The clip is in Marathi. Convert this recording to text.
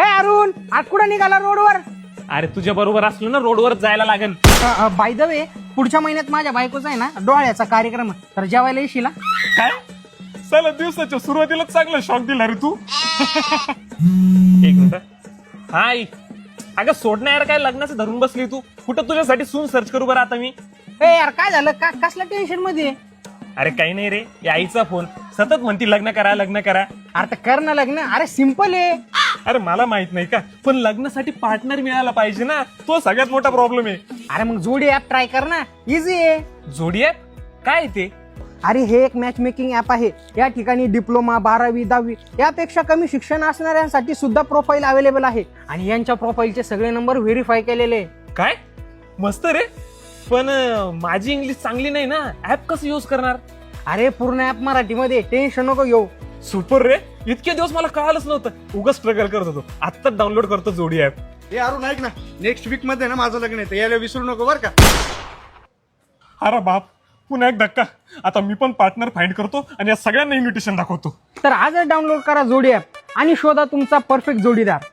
ए अरुण आज कुठं निघाला रोडवर? अरे तुझ्या बरोबर असलं ना रोडवर जायला लागेल. बाय द वे पुढच्या महिन्यात माझ्या बायकोचा आहे ना डोळ्याचा कार्यक्रम आहे. तर जेवायला येशील हा? काय? चला दिवसाच्या सुरुवातीलाच चांगला शॉक दिला रे तू. एक मिनिट. हाय अगं सोडण्या यार काय लग्नाचं धरून बसली तू? कुठं तुझ्यासाठी सून सर्च करू बरं आता मी? ए यार काय झालं? का कसल्या टेन्शनमध्ये? आहे? अरे काही नाही रे. या आईचा फोन सतत म्हणती लग्न करा लग्न करा. अरे तर कर ना लग्न. अरे सिंपल आहे. अरे मला माहीत नाही का? पण लग्नासाठी पार्टनर मिळाला पाहिजे ना. तो सगळ्यात मोठा प्रॉब्लेम आहे. अरे मग जोडी ऍप ट्राय कर ना. इझी आहे. जोडी ऍप काय ते? अरे हे एक मॅच मेकिंग ऍप आहे. या ठिकाणी डिप्लोमा बारावी दहावी यापेक्षा कमी शिक्षण असणाऱ्यांसाठी सुद्धा प्रोफाईल अवेलेबल आहे. आणि यांच्या प्रोफाईलचे सगळे नंबर व्हेरीफाय केलेले. काय? मस्त रे. पण अं, माझी इंग्लिश चांगली नाही ना. ऍप कसं यूज करणार? अरे पूर्ण ऍप मराठीमध्ये. टेन्शन नको घेऊ. सुपर रे. इतके दिवस मला कळालंच नव्हतं. उगाच स्ट्रगल करत होतो. आत्ताच डाउनलोड करतो जोडी ऍप हे अरुण ऐक ना. नेक्स्ट वीकमध्ये ना माझं लग्न आहे यायला विसरू नको बरं का? अरे बाप. पुन्हा एक धक्का. आता मी पण पार्टनर फाइंड करतो आणि या सगळ्यांना इन्व्हिटेशन दाखवतो. तर आजच डाउनलोड करा जोडी ऍप आणि शोधा तुमचा परफेक्ट जोडीदार.